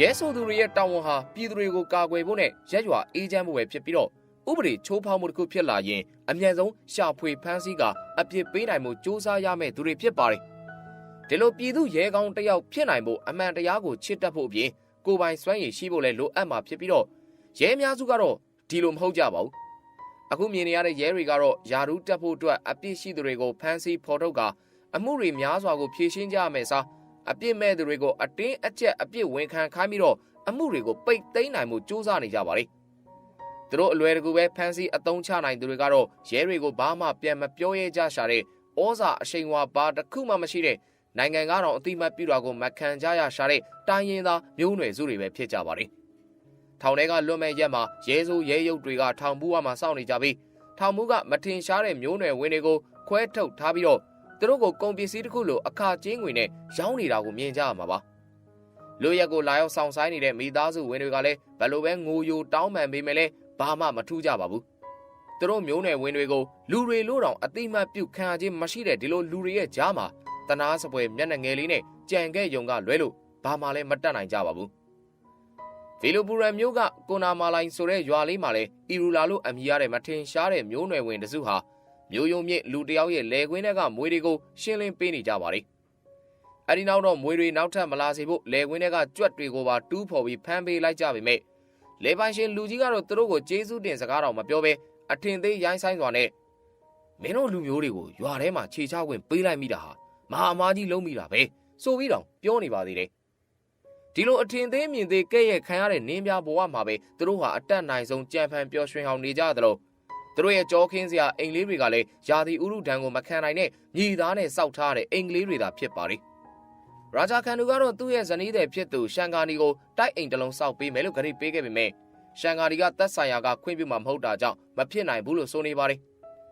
ရဲဆိုသူတွေရဲ့တာဝန်ဟာပြည်သူတွေကိုကာကွယ်ဖို့နဲ့ရက်ရွာအေးချမ်းဖို့ပဲဖြစ်ပြီးတော့ဥပဒေချိုးဖောက်မှုတစ်ခုဖြစ်လာရင်အမြန်ဆုံးရှာဖွေဖမ်းဆီးကအပြစ်ပေးနိုင်မှုစ조사ရမယ့်သူတွေဖြစ်ပါတယ်ဒီလိုပြည်သူရဲကောင်းတစ်ယောက်ဖြစ်နိုင်ဖို့အမှန်တရားကိုချစ်တတ်ဖို့အပြင်ကိုယ်ပိုင်စွမ်းရည်ရှိဖို့လည်းလိုအပ်မှာဖြစ်ပြီးတော့ရဲအများစုကတော့ဒီလိုမဟုတ်ကြပါဘူးအခုမြင်နေရတဲ့ရဲတွေကတော့ယာရူးတက်ဖို့အတွက်အပြစ်ရှိသူတွေကိုဖမ်းဆီးဖော်ထုတ်ကအမှုတွေများစွာကိုဖြေရှင်းကြရမယ်စား အပြစ်မဲ့သူတွေကိုအတင်းအကျပ်အပြစ်ဝင်ခံခိုင်းပြီးတော့အမှုတွေကိုပိတ်သိမ်းနိုင်မှုစ조사နေကြပါလေသူတို့အလွယ်တကူပဲဖမ်းဆီးအသုံးချနိုင်သူတွေကတော့ရဲတွေကိုဘာမှပြန်မပြောရဲကြရှာတဲ့ဩဇာအရှိန်ဝါဘာတစ်ခုမှမရှိတဲ့နိုင်ငံကတော့အတိမတ်ပြတာကိုမခံကြရရှာတဲ့တိုင်းရင်းသားမျိုးနွယ်စုတွေပဲဖြစ်ကြပါလေထောင်ထဲကလွတ်မဲ့ရက်မှာရဲစိုးရဲရုပ်တွေကထောင်ဘူးဝမှာစောင့်နေကြပြီးထောင်မှုကမထင်ရှားတဲ့မျိုးနွယ်ဝင်တွေကိုခွဲထုတ်ထားပြီးတော့ သူတို့ကိုကုန်ပစ္စည်းတစ်ခုလိုအခါကျင်းငွေနဲ့ရောင်းနေတာကိုမြင်ကြရမှာပါလူရက်ကိုလာရောက်ဆောင်ဆိုင်နေတဲ့မိသားစုဝင်တွေကလည်းဘယ်လိုပဲငိုယိုတောင်းပန်ပေးမယ်လဲဘာမှမထူးကြပါဘူးသူတို့မျိုးနွယ်ဝင်တွေကိုလူတွေလို့တောင်အတိမတ်ပြုတ်ခံရခြင်းမရှိတဲ့ဒီလိုလူတွေရဲ့ကြားမှာတနာစပွဲမျက်နှာငယ်လေးနဲ့ကြံခဲ့ယုံကလွဲလို့ဘာမှလည်းမတတ်နိုင်ကြပါဘူးဗီလိုပူရန်မျိုးကကိုနာမာလိုင်းဆိုတဲ့ရွာလေးမှာလဲအီရူလာလို့အမည်ရတဲ့မထင်ရှားတဲ့မျိုးနွယ်ဝင်တစုဟာ မျိုးယုံမြင့်လူတယောက်ရဲ့လေကွင်းထဲကမွေတွေကိုရှင်းလင်းပေးနေကြပါလေ။အဲဒီနောက်တော့မွေတွေနောက်ထပ်မလာစေဖို့လေကွင်းထဲကကြွက်တွေကိုပါတူးဖော်ပြီးဖမ်းပေးလိုက်ကြပေမဲ့လေပိုင်ရှင်လူကြီးကတော့သူတို့ကိုကျေးဇူးတင်စကားတော်မပြောဘဲအထင်သေးရိုင်းဆိုင်စွာနဲ့မင်းတို့လူမျိုးတွေကိုရွာထဲမှာခြေချခွင့်ပေးလိုက်မိတာဟာမဟာအမားကြီးလုံးမိတာပဲဆိုပြီးတော့ပြောနေပါသေးတယ်။ဒီလိုအထင်သေးမြင်သေးကဲ့ရဲ့ခံရတဲ့နင်းပြဘဝမှာပဲသူတို့ဟာအတက်နိုင်ဆုံးကြံဖန်ပျော်ရွှင်အောင်နေကြသလို သူတို့ရဲ့ကြောခင်းစရာအိမ်လေးတွေကလည်းယာတီဥရုဒံကိုမခံနိုင်တဲ့ညီသားနဲ့စောက်ထားတဲ့အိမ်ကလေးတွေသာဖြစ်ပါလေ။ရာဂျာခန်နူကတော့သူ့ရဲ့ဇနီးတဲ့ဖြစ်သူရှန်ကာနီကိုတိုက်အိမ်တစ်လုံးစောက်ပေးမယ်လို့ကြေပေးခဲ့ပေမဲ့ရှန်ကာနီကတက်ဆိုင်ရာကခွင့်ပြုမှာမဟုတ်တာကြောင့်မဖြစ်နိုင်ဘူးလို့ဆိုနေပါတယ်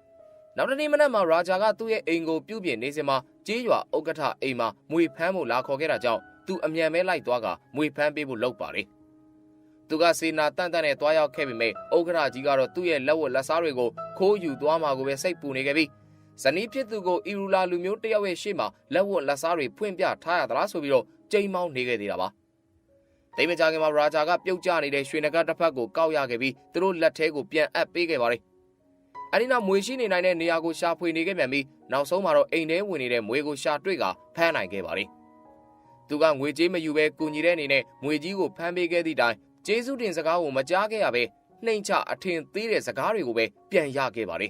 ။နောက်တနေ့မနက်မှာရာဂျာကသူ့ရဲ့အိမ်ကိုပြုတ်ပြင်းနေစမှာကြေးရွာဥက္ကဋ္ဌအိမ်မှာမွေဖမ်းဖို့လာခေါ်ခဲ့တာကြောင့်သူအမြန်ပဲလိုက်သွားကမွေဖမ်းပေးဖို့လုပ်ပါလေ။ သူကစေနာတန့်တန့်နဲ့တွားရောက်ခဲ့ပေမဲ့ဥက္ကဋ္ဌကြီးကတော့သူ့ရဲ့လက်ဝတ်လက်စားတွေကိုခိုးယူသွားမှာကိုပဲစိတ်ပူနေခဲ့ပြီးဇနီးဖြစ်သူကိုအီရူလာလူမျိုးတယောက်ရဲ့ရှေ့မှာလက်ဝတ်လက်စားတွေဖွင့်ပြထားရသလားဆိုပြီးတော့ကြိမ်မောင်းနေခဲ့သေးတာပါတိမ်မကြခင်မှာရာဂျာကပြုတ်ကျနေတဲ့ရွှေနဂတ်တစ်ဖက်ကိုကောက်ရခဲ့ပြီးသူတို့လက်ထဲကိုပြန်အပ်ပေးခဲ့ပါတယ်အဲဒီနောက်မွေရှိနေနိုင်တဲ့နေရာကိုရှာဖွေနေခဲ့ပြန်ပြီးနောက်ဆုံးမှာတော့အိမ်ထဲဝင်နေတဲ့မွေကိုရှာတွေ့ကဖမ်းနိုင်ခဲ့ပါတယ်သူကငွေကြေးမယူဘဲကူညီတဲ့အနေနဲ့ငွေကြီးကိုဖမ်းပေးခဲ့သည့်တိုင် ကျေးဇူးတင်စကားကိုမကြားခဲ့ရပဲနှိမ်ချအထင်သေးတဲ့စကားတွေကိုပဲပြန်ရခဲ့ပါလေ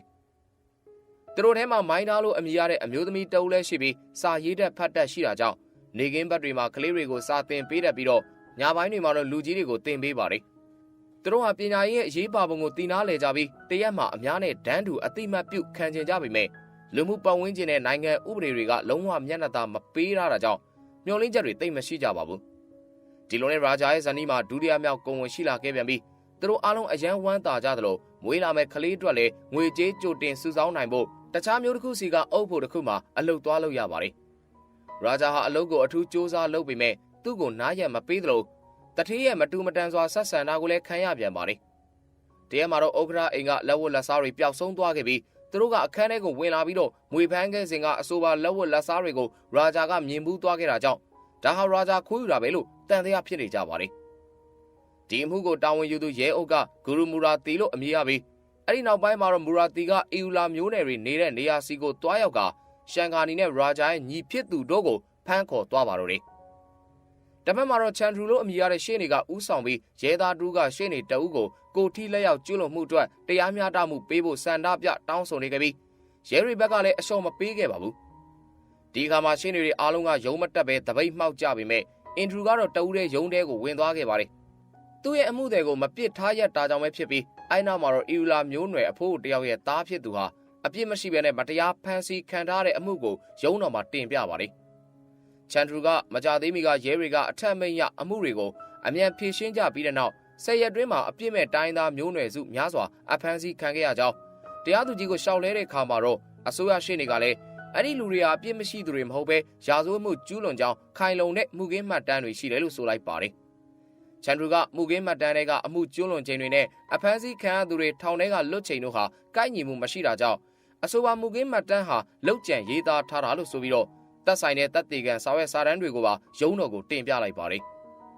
သူတို့ထဲမှာမိုင်းသားလို့အမည်ရတဲ့အမျိုးသမီးတအုပ်လည်းရှိပြီးစာရေးတတ်ဖတ်တတ်ရှိတာကြောင့်နေကင်းဘက်တွေမှာကလေးတွေကိုစာသင်ပေးတတ်ပြီးတော့ညပိုင်းတွေမှာတော့လူကြီးတွေကိုသင်ပေးပါတယ်သူတို့ဟာပညာရေးရဲ့အရေးပါပုံကိုသိနာလဲကြပြီးတရက်မှာအများနဲ့ဒန်းတူအတိမတ်ပြုခံကျင်ကြပေမဲ့လူမှုပတ်ဝန်းကျင်နဲ့နိုင်ငံဥပဒေတွေကလုံးဝမျက်နှာသာမပေးရတာကြောင့်မျောလင်းချက်တွေတိတ်မရှိကြပါဘူး ဒီလိုနဲ့ရာဂျာရဲ့ဇနီးမှာဒုတိယမြောက်ကုံဝင်ရှိလာခဲ့ပြန်ပြီးသူတို့အားလုံးအယံဝမ်းသာကြသလိုမွေးလာမဲ့ကလေးအတွက်လည်းငွေကြေးကြိုတင်စုဆောင်းနိုင်ဖို့တခြားမျိုးတစ်ခုစီကအုပ်ဖို့တစ်ခုမှအလုတ်သွားလို့ရပါတယ်။ရာဂျာဟာအလုတ်ကိုအထူးစ조사လုပ်ပေမဲ့သူ့ကိုနားရမပေးသလိုတထေးရဲ့မတူမတန်စွာဆက်ဆံတာကိုလည်းခံရပြန်ပါတယ်။တရက်မှာတော့ဥက္ကရာအိမ်ကလက်ဝတ်လက်စားတွေပျောက်ဆုံးသွားခဲ့ပြီးသူတို့ကအခန်းထဲကိုဝင်လာပြီးတော့မွေဖန်းခဲ့စဉ်ကအဆိုပါလက်ဝတ်လက်စားတွေကိုရာဂျာကမြင်ဘူးသွားခဲ့တာကြောင့်ဒါဟာရာဂျာခိုးယူတာပဲလို့ တန်တရားဖြစ်နေကြပါတယ်ဒီအမှုကိုတာဝန်ယူသူရဲအုပ်ကဂူရူမူရာတီလို့အမည်ရပြီးအဲ့ဒီနောက်ပိုင်းမှာတော့မူရာတီကအီယူလာမျိုးနယ်တွေနေတဲ့နေရာစီကိုတွားရောက်ကရှန်ကာနီနဲ့ရာဂျာရဲ့ညီဖြစ်သူတို့ကိုဖမ်းခေါ်သွားပါတော့တယ်တပတ်မှာတော့ချန်ထရူလို့အမည်ရတဲ့ရှေ့နေကဥဆောင်ပြီးရဲသားတူးကရှေ့နေတအုပ်ကိုကိုထီလက်ရောက်ကျွလွန်မှုအတွက်တရားမျှတမှုပေးဖို့စန္ဒပြတောင်းဆိုနေခဲ့ပြီးရဲရီဘက်ကလည်းအရှော့မပေးခဲ့ပါဘူးဒီခါမှာရှင်းနေတွေအားလုံးကရုံးမတက်ပဲတပိတ်မှောက်ကြပေမဲ့ အင်ဒရူကတော့တဦးတည်းရုံးတဲကိုဝင်သွားခဲ့ပါတယ်။သူ့ရဲ့အမှုတွေကိုမပစ်ထားရတာကြောင့်ပဲဖြစ်ပြီးအိုင်နောက်မှာတော့အီယူလာမျိုးနွယ်အဖိုးတယောက်ရဲ့သားဖြစ်သူဟာအပြစ်မရှိဘဲနဲ့မတရားဖမ်းဆီးခံထားတဲ့အမှုကိုရုံးတော်မှာတင်ပြပါတယ်။ချန်ဒရူကမကြသေးမီကရဲတွေကအထက်မိတ်ရအမှုတွေကိုအမြန်ဖြေရှင်းကြပြီးတဲ့နောက်ဆက်ရက်တွင်းမှာအပြစ်မဲ့တိုင်းသားမျိုးနွယ်စုများစွာအဖမ်းဆီးခံခဲ့ရကြောင်းတရားသူကြီးကိုရှောက်လဲတဲ့ခါမှာတော့အစိုးရရှေ့နေကလည်း အဲ့ဒီလူတွေဟာအပြစ်မရှိသူတွေမဟုတ်ပဲရာဇဝတ်မှုကျူးလွန်ကြောင်းခိုင်လုံတဲ့မှုကင်းမှတ်တမ်းတွေရှိတယ်လို့ဆိုလိုက်ပါတယ်။ချန်ဒရူကမှုကင်းမှတ်တမ်းတွေကအမှုကျူးလွန်ခြင်းတွေနဲ့အဖမ်းဆီးခံရသူတွေထောင်ထဲကလွတ်ချိန်တို့ဟာကိုက်ညီမှုမရှိတာကြောင့်အဆိုပါမှုကင်းမှတ်တမ်းဟာလောက်ကျန်ရေးသားထားတာလို့ဆိုပြီးတော့တပ်ဆိုင်တဲ့တပ်တေကန်စာရွက်စာတမ်းတွေကိုပါရုံးတော်ကိုတင်ပြလိုက်ပါတယ်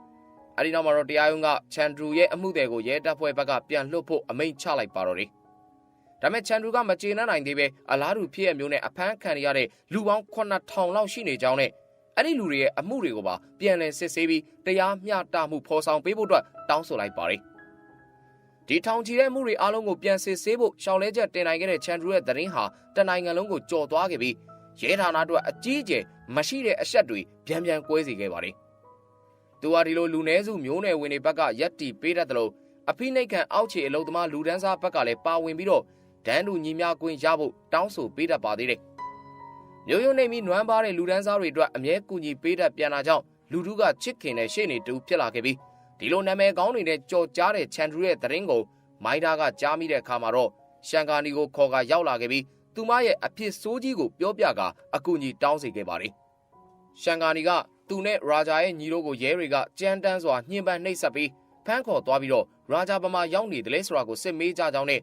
။အဲဒီနောက်မှာတော့တရားရုံးကချန်ဒရူရဲ့အမှုတွေကိုရဲတပ်ဖွဲ့ဘက်ကပြန်လွှတ်ဖို့အမိန့်ချလိုက်ပါတော့တယ် ဒါပေမဲ့ချန်ဒရူကမကျေနပ်နိုင်သေးပဲအလားတူဖြစ်ရမျိုးနဲ့အဖမ်းခံရတဲ့လူပေါင်း9000လောက်ရှိနေကြောင်းနဲ့အဲ့ဒီလူတွေရဲ့အမှုတွေကိုပါပြန်လည်စစ်ဆေးပြီးတရားမျှတမှုဖော်ဆောင်ပေးဖို့အတွက်တောင်းဆိုလိုက်ပါတယ်ဒီထောင်ချီတဲ့မှုတွေအားလုံးကိုပြန်စစ်ဆေးဖို့ရှောင်းလဲချက်တင်နိုင်ခဲ့တဲ့ချန်ဒရူရဲ့သတင်းဟာတနိုင်ငံလုံးကိုကြော်သွားခဲ့ပြီးရဲဌာနအတွက်အကြီးအကျယ်မရှိတဲ့အဆက်တွေပြန်ပြန်ကွဲစေခဲ့ပါတယ်။သူဟာဒီလိုလူနည်းစုမျိုးနယ်ဝင်တွေဘက်ကရက်တီပေးတတ်တယ်လို့အဖိနှိတ်ခံအောက်ခြေအလုံသမားလူဒန်းစားဘက်ကလည်းပါဝင်ပြီးတော့ ဒန်းတူညီမျှခွင့်ရဖို့တောင်းဆိုပေးတတ်ပါသေးတယ်။မျိုးရုံနေပြီးနွမ်းပါတဲ့လူဒန်းစားတွေအတွက်အမြဲကူညီပေးတတ်ပြန်လာကြောင်းလူထုကချစ်ခင်တဲ့ရှေ့နေတူဖြစ်လာခဲ့ပြီးဒီလိုနာမည်ကောင်းနေတဲ့ကြော်ကြားတဲ့ချန်ဒရူရဲ့သတင်းကိုမိုင်းဒါကကြားမိတဲ့အခါမှာတော့ရှန်ကာနီကိုခေါ်ကရောက်လာခဲ့ပြီးသူမရဲ့အဖြစ်ဆိုးကြီးကိုပြောပြကအကူအညီတောင်းစီခဲ့ပါတယ်။ရှန်ကာနီကသူနဲ့ရာဂျာရဲ့ညီတို့ကိုရဲတွေကကြမ်းတမ်းစွာညှဉ်းပန်းနှိပ်စက်ပြီးဖမ်းခေါ်သွားပြီးတော့ရာဂျာပမာရောက်နေတယ်လဲဆိုတာကိုစစ်မေးကြကြောင်းနဲ့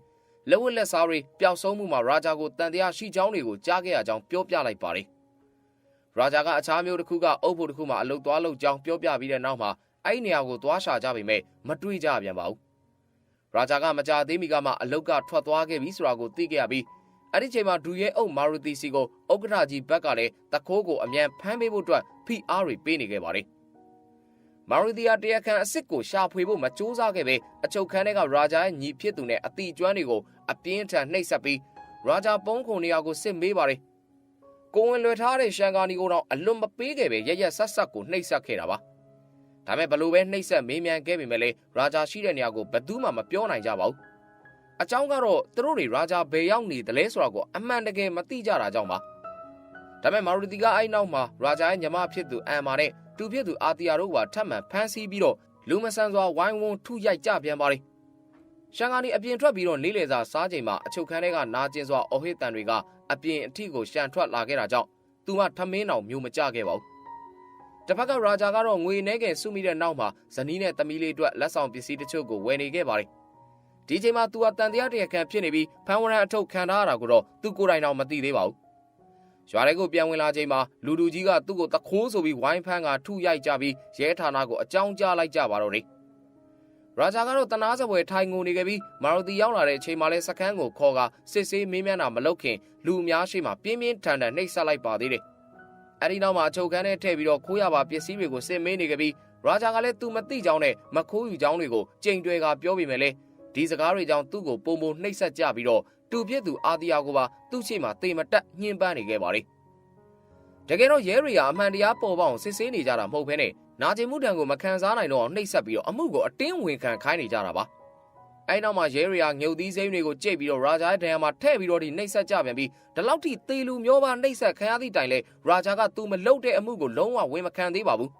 လက်ဝက်လက်စားတွေပျောက်ဆုံးမှုမှာရာဂျာကိုတန်တရားရှိကြောင်းတွေကိုကြားခဲ့ရကြောင်းပြောပြလိုက်ပါတယ်။ရာဂျာကအခြားမျိုးတစ်ခုကအုပ်ဖို့တစ်ခုမှအလုတ်သွားလုတ်ကြောင်းပြောပြပြီးတဲ့နောက်မှာအဲ့ဒီနေရာကိုသွားရှာကြပေမဲ့မတွေ့ကြပြန်ပါဘူး။ရာဂျာကမကြသေးမီကမှအလုတ်ကထွက်သွားခဲ့ပြီဆိုတာကိုသိခဲ့ရပြီးအဲ့ဒီချိန်မှာဒူရဲအုပ်မာရူတီစီကိုဥက္ကဋ္ဌကြီးဘက်ကလည်းတခိုးကိုအမြန်ဖမ်းပေးဖို့အတွက်ဖိအားတွေပေးနေခဲ့ပါတယ်။ မာရူတီယာတရားခံအစ်စ်ကိုရှာဖွေဖို့မကြိုးစားခဲ့ပဲအချုပ်ခန်းထဲကရာဂျာရဲ့ညီဖြစ်သူနဲ့အတိကျွမ်းတွေကိုအပြင်းထန်နှိပ်စက်ပြီးရာဂျာပုံးခုံနေရာကိုစစ်မေးပါတယ်။ကိုဝင်လွယ်ထားတဲ့ရှန်ကာနီကိုတော့အလွန်မပေးခဲ့ပဲရရက်ဆက်ဆက်ကိုနှိပ်စက်ခဲ့တာပါ။ဒါမဲ့ဘလို့ပဲနှိပ်စက်မေးမြန်းခဲ့ပေမဲ့လေရာဂျာရှိတဲ့နေရာကိုဘယ်သူမှမပြောနိုင်ကြပါဘူး။အကြောင်းကတော့သူတို့တွေရာဂျာဘယ်ရောက်နေတယ်လဲဆိုတာကိုအမှန်တကယ်မသိကြတာကြောင့်ပါဒါပေမဲ့မာရူတီကအဲ့နောက်မှာရာဂျာရဲ့ညီမဖြစ်သူအမ်မာနဲ့ တူဖြစ်သူအာတီယာတို့ကထပ်မံဖမ်းဆီးပြီးတော့လူမဆန်စွာဝိုင်းဝန်းထုရိုက်ကြပြန်ပါလေရှန်ကာနီအပြင်ထွက်ပြီးတော့နေလေစာစားချိန်မှာအချုပ်ခန်းထဲကနာကျင်စွာအော်ဟစ်တန်တွေကအပြင်အထိကိုရှန်ထွက်လာခဲ့တာကြောင့်သူမထမင်းအောင်မျိုးမကြခဲ့ပါဘူးတစ်ဖက်ကရာဂျာကတော့ငွေနှဲငယ်စုမိတဲ့နောက်မှာဇနီးနဲ့သမီးလေးအတွက်လက်ဆောင်ပစ္စည်းတချို့ကိုဝယ်နေခဲ့ပါတယ်ဒီချိန်မှာသူဟာတန်တရားတရားခံဖြစ်နေပြီးဖန်ဝရန်အထုပ်ခံထားရတာကိုတော့သူကိုယ်တိုင်တော့မသိသေးပါဘူး ရွာထဲကိုပြန်ဝင်လာချိန်မှာလူလူကြီးကသူ့ကိုတခိုးဆိုပြီးဝိုင်းဖန်းကထုရိုက်ကြပြီးရဲဌာနကိုအကြောင်းကြားလိုက်ကြပါတော့တယ်ရာဂျာကတော့တနာစပွဲထိုင်ငုံနေခဲ့ပြီးမာရူတီရောက်လာတဲ့အချိန်မှာလဲစခန်းကိုခေါ်ကစစ်ဆေးမေးမြန်းတာမလုပ်ခင်လူအများရှိမှပြင်းပြင်းထန်ထန်နှိပ်စက်လိုက်ပါသေးတယ်အဲဒီနောက်မှာအချုပ်ခန်းထဲထည့်ပြီးတော့ခိုးရပါပစ္စည်းတွေကိုစစ်မေးနေခဲ့ပြီးရာဂျာကလည်းသူမသိကြောင်းနဲ့မခိုးယူကြောင်းတွေကိုကြိမ်တွေကပြောပြမယ်လေဒီစကားတွေကြောင့်သူ့ကိုပုံပုံနှိပ်စက်ကြပြီးတော့ တူပြစ်သူအာတီယာကိုပါသူ့ရှိမှတေမတက်ညှင်းပန်းနေခဲ့ပါလေတကယ်တော့ရဲရီယာအမှန်တရားပေါ်ပေါအောင်စစ်ဆေးနေကြတာမဟုတ်ဘဲနဲ့နာကျင်မှုတံကိုမခံစားနိုင်တော့အောင်နှိပ်စက်ပြီးတော့အမှုကိုအတင်းဝင်ခံခိုင်းနေကြတာပါအဲ့နောက်မှာရဲရီယာငုတ်သီးစိမ်းတွေကိုကြိတ်ပြီးတော့ရာဂျာရဲ့ဒဏ်ရာမှာထည့်ပြီးတော့ဒီနှိပ်စက်ကြပြန်ပြီးဒီလောက်ထိသေလူမျိုးပါနှိပ်စက်ခံရသည့်တိုင်လဲရာဂျာကသူမလုပ်တဲ့အမှုကိုလုံးဝဝင်မခံသေးပါဘူး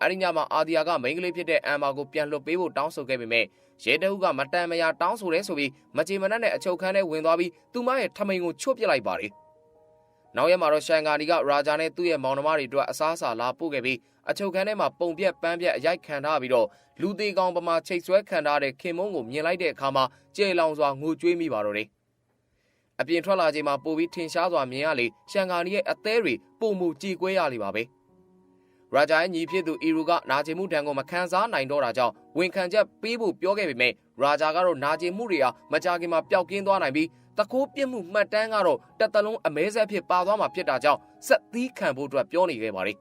အဲ့ဒီညမှာအာဒီယာကမိန်းကလေးဖြစ်တဲ့အမ်မာကိုပြန်လွှတ်ပေးဖို့တောင်းဆိုခဲ့ပေမဲ့ရဲတအုပ်ကမတန်မရာတောင်းဆိုတယ်ဆိုပြီးမကြေမနက်နဲ့အချုပ်ခန်းထဲဝင်သွားပြီးသူမရဲ့ထမိန်ကိုချွတ်ပစ်လိုက်ပါတယ်။နောက်ရက်မှာတော့ရှန်ကာနီကရာဂျာနဲ့သူ့ရဲ့မောင်နှမတွေအတွက်အစားအစာလာပို့ခဲ့ပြီးအချုပ်ခန်းထဲမှာပုံပြက်ပန်းပြက်အရိုက်ခံထားပြီးတော့လူသေးကောင်ပမာချိတ်ဆွဲခံထားတဲ့ခင်မုံကိုမြင်လိုက်တဲ့အခါမှာကြဲလောင်စွာငိုကြွေးမိပါတော့တယ်။အပြင်ထွက်လာချိန်မှာပိုပြီးထင်ရှားစွာမြင်ရလေရှန်ကာနီရဲ့အသေးတွေပုံမူကြည်ကွဲရလေပါပဲ။ ရာဂျာရဲ့ညီဖြစ်သူအီရူကနာကျင်မှုတံကိုမခံစားနိုင်တော့တာကြောင့်ဝန်ခံချက်ပေးဖို့ပြောခဲ့ပေမဲ့ရာဂျာကတော့နာကျင်မှုတွေဟာမကြခင်မှာပျောက်ကင်းသွားနိုင်ပြီးတကိုးပြစ်မှုမှတ်တမ်းကတော့တက်တလုံးအမဲဆက်ဖြစ်ပါသွားမှာဖြစ်တာကြောင့်စက်သီးခံဖို့အတွက်ပြောနေခဲ့ပါတယ်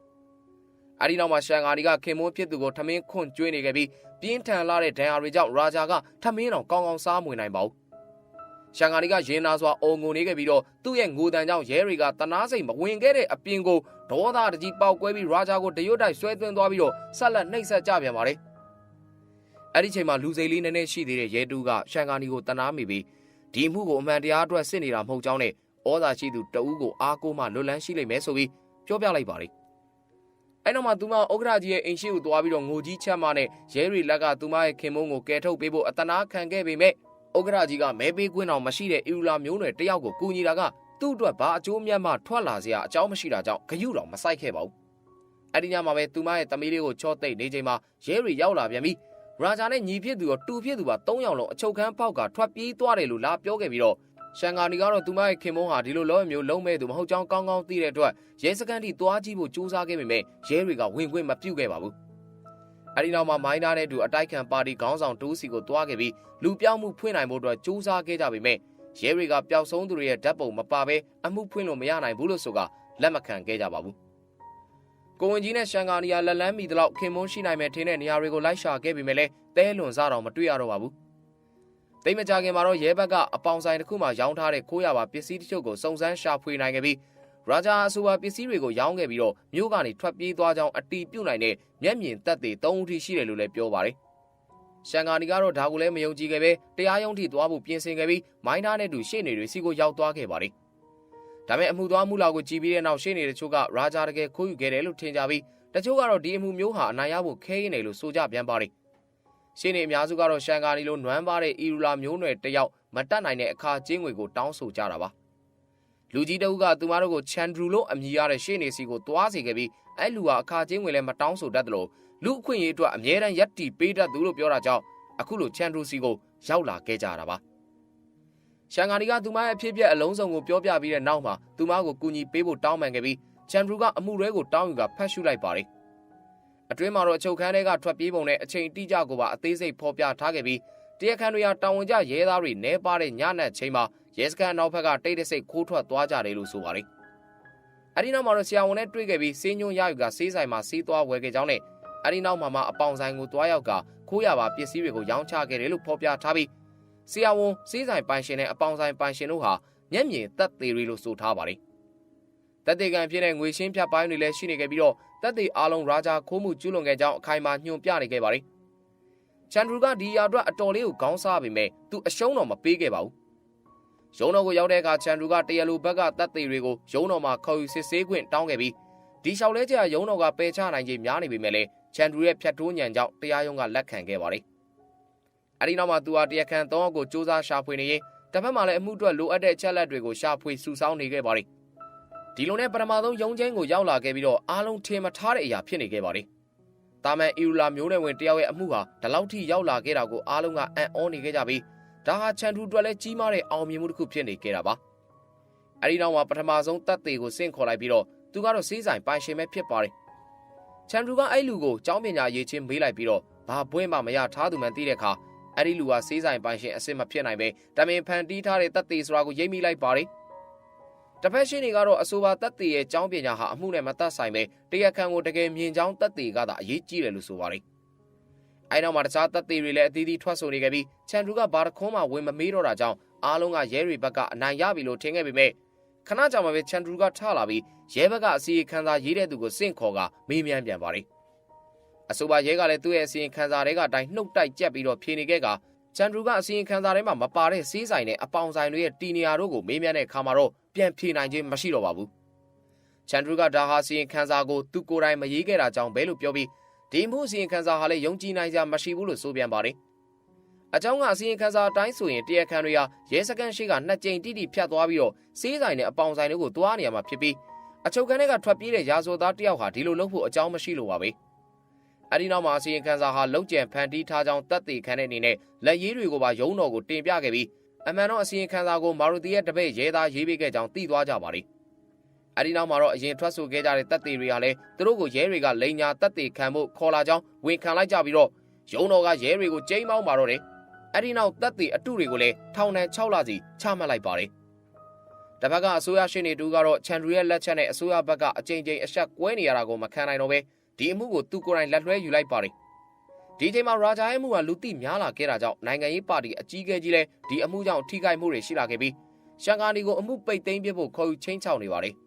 ။အဲဒီနောက်မှာရှန်ဂါဒီကခင်မွန်းဖြစ်သူကိုထမင်းခွန့်ကျွေးနေခဲ့ပြီးပြင်းထန်လာတဲ့ဒဏ်ရာတွေကြောင့်ရာဂျာကထမင်းတော်ကောင်းကောင်းစားမွေနိုင်ပါဘူး ရှန်ဂါနီကရင်နာစွာအုံငုံနေခဲ့ပြီးတော့သူ့ရဲ့ငိုတန်ကြောင့်ရဲတွေကတနာစိတ်မဝင်ခဲ့တဲ့အပြင်ကိုဒေါသတကြီးပေါက်ကွဲပြီးရာဂျာကိုတရွတ်တိုက်ဆွဲသွင်းသွားပြီးတော့ဆက်လက်နှိပ်စက်ကြပြန်ပါတယ်။အဲ့ဒီချိန်မှာလူစိတ်လေးနည်းနည်းရှိသေးတဲ့ရဲတူးကရှန်ဂါနီကိုတနာမိပြီးဒီမှုကိုအမှန်တရားအတွက်စစ်နေတာမဟုတ်ကြောင်းနဲ့ဩဇာရှိသူတဦးကိုအားကိုးမှလွတ်လန်းရှိလိမ့်မယ်ဆိုပြီးပြောပြလိုက်ပါတယ်။အဲ့တော့မှသူမဥက္ကရာကြီးရဲ့အိမ်ရှိကိုသွားပြီးတော့ငိုကြီးချက်မှနဲ့ရဲရီလက်ကသူမရဲ့ခင်မုန်းကိုကယ်ထုတ်ပေးဖို့အတနာခံခဲ့ပေမဲ့ ဥက္ကရာကြီးကမဲပေးကွင်းအောင်မရှိတဲ့အီရူလာမျိုးနွယ်တယောက်ကိုကူညီတာကသူ့အတွက်ဘာအကျိုးမြတ်မှထွက်လာစရာအကြောင်းမရှိတာကြောင့်ဂယုတော်မဆိုင်ခဲ့ပါဘူး။အဲဒီညမှာပဲသူမရဲ့သမီးလေးကိုချော့သိမ့်နေချိန်မှာရဲရီရောက်လာပြန်ပြီးရာဂျာနဲ့ညီဖြစ်သူရောတူဖြစ်သူပါ၃ယောက်လုံးအချုပ်ခန်းပေါက်ကထွက်ပြေးသွားတယ်လို့လာပြောခဲ့ပြီးတော့ရှန်ဂါနီကတော့သူမရဲ့ခင်မုန်းဟာဒီလိုလောမျိုးလုံးမဲ့သူမဟုတ်ကြောင်းကောင်းကောင်းသိတဲ့အတွက်ရဲစခန်းထိသွားကြည့်ဖို့ကြိုးစားခဲ့ပေမဲ့ရဲတွေကဝင်ခွင့်မပြုခဲ့ပါဘူး။ အဲဒီနောက်မှာမိုင်းသားနဲ့အတူအတိုက်ခံပါတီခေါင်းဆောင်တိုးစီကိုတွားခဲ့ပြီးလူပြောင်းမှုဖွင့်နိုင်ဖို့အတွက်စူးစမ်းခဲ့ကြပေမဲ့ရဲတွေကပျောက်ဆုံးသူတွေရဲ့ဓာတ်ပုံမပါဘဲအမှုဖွင့်လို့မရနိုင်ဘူးလို့ဆိုကလက်မခံခဲ့ကြပါဘူး။ကိုဝင်ကြီးနဲ့ရှန်ကာနီယာလက်လန်းမီတလောက်ခင်မုန်းရှိနိုင်မဲ့ထင်းတဲ့နေရာတွေကိုလိုက်ရှာခဲ့ပေမဲ့လည်းတဲလွန်စားတော့မတွေ့ရတော့ပါဘူး။တိတ်မကြခင်မှာတော့ရဲဘက်ကအပေါင်ဆိုင်တစ်ခုမှရောင်းထားတဲ့ခိုးရပါပစ္စည်းတချို့ကိုစုံစမ်းရှာဖွေနိုင်ခဲ့ပြီး ရာဂျာအဆိုပါပစ္စည်းတွေကိုရောင်းခဲ့ပြီးတော့မြို့ကနေထွက်ပြေးသွားကြောင်းအတီးပြုတ်နိုင်တဲ့မျက်မြင်သက်သေ၃ဦးထိရှိတယ်လို့လည်းပြောပါတယ်။ရှန်ကာနီကတော့ဒါကိုလည်းမယုံကြည်ခဲ့ပဲတရားရုံးထိသွားဖို့ပြင်ဆင်ခဲ့ပြီးမိုင်းသားနဲ့တူရှေ့နေတွေစီကိုရောက်သွားခဲ့ပါတယ်။ဒါပေမဲ့အမှုသွားမှုလာကိုကြည်ပြီးတဲ့နောက်ရှေ့နေတချို့ကရာဂျာတကယ်ခိုးယူခဲ့တယ်လို့ထင်ကြပြီးတချို့ကတော့ဒီအမှုမျိုးဟာအနိုင်ရဖို့ခဲရင်းတယ်လို့ဆိုကြပြန်ပါတယ်။ရှေ့နေအများစုကတော့ရှန်ကာနီလိုနွမ်းပါတဲ့အီရူလာမျိုးနွယ်တယောက်မတက်နိုင်တဲ့အခါကျင်းငွေကိုတောင်းဆိုကြတာပါ။ လူကြီးတအုပ်ကသူမတို့ကိုချန်ဒရူလို့အမည်ရတဲ့ရှေ့နေစီကိုတွားစီခဲ့ပြီးအဲ့လူဟာအခါကျင်းငွေလည်းမတောင်းဆိုတတ်တယ်လို့လူအခွင့်အရေးအတွက်အမြဲတမ်းယက်တီပေးတတ်သူလို့ပြောတာကြောင့်အခုလိုချန်ဒရူစီကိုရောက်လာခဲ့ကြတာပါရှန်ဂါနီကသူမရဲ့အဖြစ်အပျက်အလုံးစုံကိုပြောပြပြီးတဲ့နောက်မှာသူမကိုကူညီပေးဖို့တောင်းပန်ခဲ့ပြီးချန်ဒရူကအမှုရဲကိုတောင်းယူကဖတ်ရှုလိုက်ပါတယ်အတွင်းမှာတော့အချုပ်ခန်းတွေကထွက်ပြေးပုံနဲ့အချိန်တိကျကိုပါအသေးစိတ်ဖော်ပြထားခဲ့ပြီးတရားခံတွေဟာတာဝန်ကျရဲသားတွေနဲပါတဲ့ညနက်ချိန်မှာ ရဲစခန်းနောက်ဘက်ကတိတ်တဆိတ်ခိုးထွက်သွားကြတယ်လို့ဆိုပါတယ်။အဲဒီနောက်မှာတော့ဆရာဝန်နဲ့တွေ့ခဲ့ပြီးစေးညွန့်ရယူကစေးဆိုင်မှာစေးသွားဝယ်ခဲ့ကြောင်းနဲ့အဲဒီနောက်မှာမှအပေါင်ဆိုင်ကိုတွားရောက်ကခိုးရပါပစ္စည်းတွေကိုရောင်းချခဲ့တယ်လို့ဖော်ပြထားပြီးဆရာဝန်စေးဆိုင်ပိုင်ရှင်နဲ့အပေါင်ဆိုင်ပိုင်ရှင်တို့ဟာမျက်မြင်သက်သေတွေလို့ဆိုထားပါတယ်။သက်သေခံဖြစ်တဲ့ငွေရှင်းဖြတ်ပိုင်းတွေလည်းရှိနေခဲ့ပြီးတော့သက်သေအားလုံးရာဂျာခိုးမှုကျူးလွန်ခဲ့ကြောင်းအခိုင်အမာညွှန်ပြနေခဲ့ပါတယ်။ချန်ဒရူကဒီယာအတွက်အတော်လေးကိုခေါင်းစားပေမဲ့သူအရှုံးတော်မပေးခဲ့ပါဘူး။ ရုံးတော်ကိုရောက်တဲ့အခါချန်ဒရူကတရလူဘက်ကသက်သေတွေကိုရုံးတော်မှာခေါ်ယူစစ်ဆေးခွင့်တောင်းခဲ့ပြီးဒီလျှောက်လဲကြရုံးတော်ကပယ်ချနိုင်ခြင်းများနေပေမဲ့လည်းချန်ဒရူရဲ့ဖြတ်တိုးညံကြောင့်တရားရုံးကလက်ခံခဲ့ပါတယ်။အဲဒီနောက်မှာသူဟာတရားခံ၃ယောက်ကိုစူးစမ်းရှာဖွေနေရင်တစ်ဖက်မှာလည်းအမှုအတွက်လိုအပ်တဲ့အချက်လက်တွေကိုရှာဖွေစုဆောင်းနေခဲ့ပါတယ်။ဒီလိုနဲ့ပထမဆုံးရုံးချင်းကိုရောက်လာခဲ့ပြီးတော့အားလုံးထင်မထားတဲ့အရာဖြစ်နေခဲ့ပါတယ်။တာမန်အီရူလာမျိုးနယ်ဝင်တယောက်ရဲ့အမှုဟာဒီလောက်ထိရောက်လာခဲ့တာကိုအားလုံးကအံ့ဩနေခဲ့ကြပြီး ဒါဟာချန်ထူအတွက်လည်းကြီးမားတဲ့အောင်မြင်မှုတစ်ခုဖြစ်နေခဲ့တာပါ။အဲဒီနောက်မှာပထမဆုံးတပ်သေးကိုဆင့်ခေါ်လိုက်ပြီးတော့သူကတော့စေးဆိုင်ပိုင်ရှင်ပဲဖြစ်ပါတယ်။ချန်ထူကအဲ့လူကိုကျောင်းပညာရေးချင်းမေးလိုက်ပြီးတော့ဘာပွဲမှမရထားသူမှန်သိတဲ့အခါအဲ့ဒီလူကစေးဆိုင်ပိုင်ရှင်အစ်စ်မဖြစ်နိုင်ပဲတမင်ဖန်တီးထားတဲ့တပ်သေးဆိုတာကိုရိပ်မိလိုက်ပါတယ်။တဖက်ရှင်တွေကတော့အဆိုပါတပ်သေးရဲ့ကျောင်းပညာဟာအမှုနဲ့မသက်ဆိုင်ပဲတရားခံကိုတကယ်မြင်ကြောင်းတပ်သေးကသာအရေးကြီးတယ်လို့ဆိုပါတယ်။ အဲနောက်မှာတခြားတပ်သေးတွေလည်းအသီးသီးထွက်ဆိုနေခဲ့ပြီးချန်ထူကဘာတခွန်းမှဝင်မမေးတော့တာကြောင့်အားလုံးကရဲတွေဘက်ကအနိုင်ရပြီလို့ထင်ခဲ့ပေမဲ့ခဏကြာမှပဲချန်ထူကထလာပြီးရဲဘက်ကအစီအခံစာရေးတဲ့သူကိုစင့်ခေါ်ကမေးမြန်းပြန်ပါတယ်။အဆိုပါရဲကလည်းသူ့ရဲ့အစီအခံစာတွေကတိုင်နှုတ်တိုက်ကြက်ပြီးတော့ဖြေနေခဲ့ကချန်ထူကအစီအခံစာထဲမှာမပါတဲ့စီးဆိုင်နဲ့အပေါင်ဆိုင်တွေရဲ့တီနီယာတို့ကိုမေးမြန်းတဲ့အခါမှာတော့ပြန်ဖြေနိုင်ခြင်းမရှိတော့ပါဘူး။ချန်ထူကဒါဟာစီရင်ခံစာကိုသူကိုယ်တိုင်မရေးခဲ့တာကြောင့်ပဲလို့ပြောပြီး ဒီမှုစီရင်ခံစာဟာလည်းယုံကြည်နိုင်ကြမရှိဘူးလို့ဆိုပြန်ပါတယ်။အကြောင်းကအစီရင်ခံစာအတိုင်းဆိုရင်တရားခံတွေဟာရဲစခန်းရှိကနှစ်ကြိမ်တိတိဖြတ်သွားပြီးတော့စီးဆိုင်နဲ့အပေါင်ဆိုင်တို့ကိုတွားနေရမှာဖြစ်ပြီးအချုပ်ခန်းထဲကထွက်ပြေးတဲ့ရာဇဝသားတယောက်ဟာဒီလိုလုပ်ဖို့အကြောင်းမရှိလို့ပါပဲ။အဲဒီနောက်မှာအစီရင်ခံစာဟာလုံကျန်ဖန်တီးထားကြောင်းတပ်သေးခံတဲ့အနေနဲ့လက်ရေးတွေကိုပါရုံးတော်ကိုတင်ပြခဲ့ပြီးအမှန်တော့အစီရင်ခံစာကိုမာရူတီရဲ့တပည့်ရဲသားရေးပေးခဲ့ကြောင်းသိသွားကြပါလိမ့်။ အဲဒီနောက်မှာတော့အရင်ထွက်ဆိုခဲ့ကြတဲ့တပ်သေးတွေကလည်းသူတို့ကိုရဲတွေကလိန်ညာတပ်သေးခံဖို့ခေါ်လာကြောင်းဝန်ခံလိုက်ကြပြီးတော့ရုံးတော်ကရဲတွေကိုကျိမ်းမောင်းပါတော့တယ်။အဲဒီနောက်တပ်သေးအတုတွေကိုလည်းထောင်ဒဏ်6လစီချမှတ်လိုက်ပါတယ်။တပတ်ကအစိုးရရှင်းနေတူကတော့ချန်ဒရူရဲ့လက်ချက်နဲ့အစိုးရဘက်ကအကြိမ်ကြိမ်အဆက်ကွဲနေရတာကိုမခံနိုင်တော့ပဲဒီအမှုကိုသူကိုယ်တိုင်လက်လွှဲယူလိုက်ပါတယ်။ဒီချိန်မှာရာဂျာရဲ့မှုကလူသိများလာခဲ့တာကြောင့်နိုင်ငံရေးပါတီအကြီးအကဲကြီးလည်းဒီအမှုကြောင့်ထိခိုက်မှုတွေရှိလာခဲ့ပြီးရှန်ကာနီကိုအမှုပိတ်သိမ်းပြဖို့ခေါ်ယူချင်းချောက်နေပါတယ်။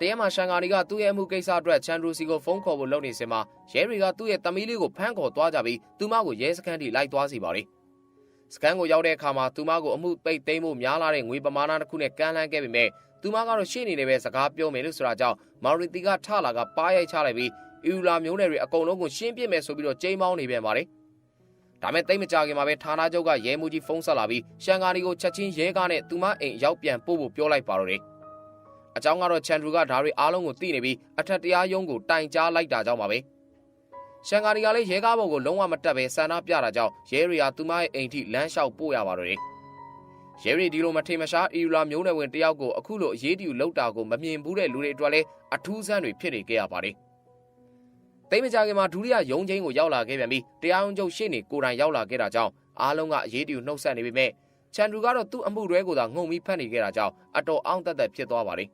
တရားမှာရှန်ကာနီကသူ့ရဲ့အမှုကိစ္စအတွက်ချန်ဒရူစီကိုဖုန်းခေါ်ဖို့လုပ်နေစင်မှာရဲတွေကသူ့ရဲ့သမီးလေးကိုဖမ်းခေါ်သွားကြပြီးသူမကိုရဲစခန်းထိလိုက်သွားစီပါတယ်။စကန်ကိုရောက်တဲ့အခါမှာသူမကိုအမှုပိတ်သိမ်းဖို့များလာတဲ့ငွေပမာဏတစ်ခုနဲ့ကမ်းလှမ်းခဲ့ပေမဲ့သူမကတော့ရှေ့နေနေပဲစကားပြောမယ်လို့ဆိုတာကြောင့်မော်ရီတီကထလာကပါးရိုက်ချလိုက်ပြီးအီယူလာမျိုးနယ်တွေအကုန်လုံးကိုရှင်းပြမယ်ဆိုပြီးတော့ကျိမ်းမောင်းနေပြန်ပါတယ်။ဒါမဲ့တိတ်မကြခင်မှာပဲဌာနချုပ်ကရဲမှုကြီးဖုန်းဆက်လာပြီးရှန်ကာနီကိုချက်ချင်းရဲကားနဲ့သူမအိမ်ရောက်ပြန်ပို့ဖို့ပြောလိုက်ပါတော့တယ်။ အကြောင်းကတော့ချန်ဒရူကဒါတွေအားလုံးကိုသိနေပြီးအထက်တရားရုံးကိုတိုင်ကြားလိုက်တာကြောင့်ပါပဲ။ရှန်ကာနီကလည်းရဲကားဘုံကိုလုံးဝမတက်ပဲဆန္ဒပြတာကြောင့်ရဲတွေကသူမရဲ့အိမ်ထိလမ်းလျှောက်ပို့ရပါတော့တယ်။ရဲရီဒီလိုမထေမရှားအီယူလာမျိုးနယ်ဝင်တယောက်ကိုအခုလိုအရေးတူလောက်တာကိုမမြင်ဘူးတဲ့လူတွေအတွက်လည်းအထူးဆန်းတွေဖြစ်နေကြရပါတယ်။တိတ်မကြခင်မှာဒုတိယရုံးချင်းကိုရောက်လာခဲ့ပြန်ပြီးတရားရုံးချုပ်ရှေ့နေကိုယ်တိုင်ရောက်လာခဲ့တာကြောင့်အားလုံးကအရေးတူနှုတ်ဆက်နေပေမဲ့ချန်ဒူကတော့သူ့အမှုတွဲကိုသာငုံပြီးဖတ်နေခဲ့တာကြောင့်အတော်အောင်တက်တက်ဖြစ်သွားပါတယ်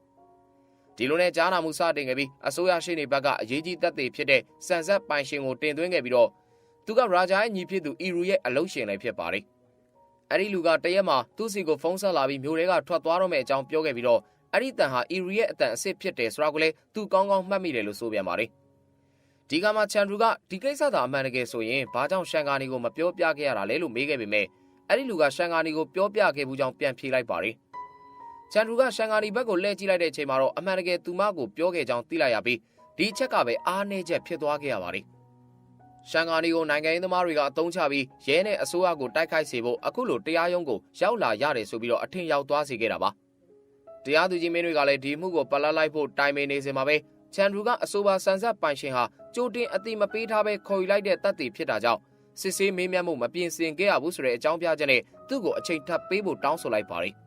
ဒီလိုနဲ့ကြားနာမှုစတင်ခဲ့ပြီးအစိုးရရှေ့နေဘက်ကအရေးကြီးသက်သေဖြစ်တဲ့စံဆက်ပိုင်ရှင်ကိုတင်သွင်းခဲ့ပြီးတော့သူကရာဂျာရဲ့ညီဖြစ်သူအီရူရဲ့အလုရှင်လည်းဖြစ်ပါတယ်အဲ့ဒီလူကတရက်မှာသူ့စီကိုဖုန်းဆက်လာပြီးမျိုးတွေကထွက်သွားတော့မယ့်အကြောင်းပြောခဲ့ပြီးတော့အဲ့ဒီတန်ဟာအီရူရဲ့အတန်အစ်စ်ဖြစ်တယ်ဆိုတာကိုလည်းသူကောင်းကောင်းမှတ်မိတယ်လို့ဆိုပြန်ပါတယ်ဒီကမှာချန်ဒရူကဒီကိစ္စသာအမှန်တကယ်ဆိုရင်ဘာကြောင့်ရှန်ကာနီကိုမပြောပြခဲ့ရတာလဲလို့မေးခဲ့ပေမဲ့အဲ့ဒီလူကရှန်ကာနီကိုပြောပြခဲ့ဘူးကြောင်းပြန်ဖြေလိုက်ပါတယ် ချန်ဒရူကရှန်ကာနီဘက်ကိုလှည့်ကြည့်လိုက်တဲ့အချိန်မှာတော့အမှန်တကယ်သူမကိုပြောခဲ့ကြောင်းသိလိုက်ရပြီးဒီအချက်ကပဲအားနည်းချက်ဖြစ်သွားခဲ့ရပါတယ်ရှန်ကာနီကိုနိုင်ငံရေးသမားတွေကအသုံးချပြီးရဲနဲ့အစိုးရကိုတိုက်ခိုက်စေဖို့အခုလိုတရားရုံးကိုရောက်လာရတယ်ဆိုပြီးတော့အထင်ရောက်သွားစေခဲ့တာပါတရားသူကြီးမင်းတွေကလည်းဒီမှုကိုပလတ်လိုက်ဖို့တိုင်ပင်နေစင်မှာပဲချန်ဒရူကအဆိုပါဆန်ဆက်ပိုင်ရှင်ဟာကြိုတင်အတိမပေးထားပဲခေါ်ယူလိုက်တဲ့တပ်တွေဖြစ်တာကြောင့်စစ်ဆေးမေးမြန်းမှုမပြင်ဆင်ခဲ့ရဘူးဆိုတဲ့အကြောင်းပြချက်နဲ့သူ့ကိုအချိန်ထပ်ပေးဖို့တောင်းဆိုလိုက်ပါတယ်။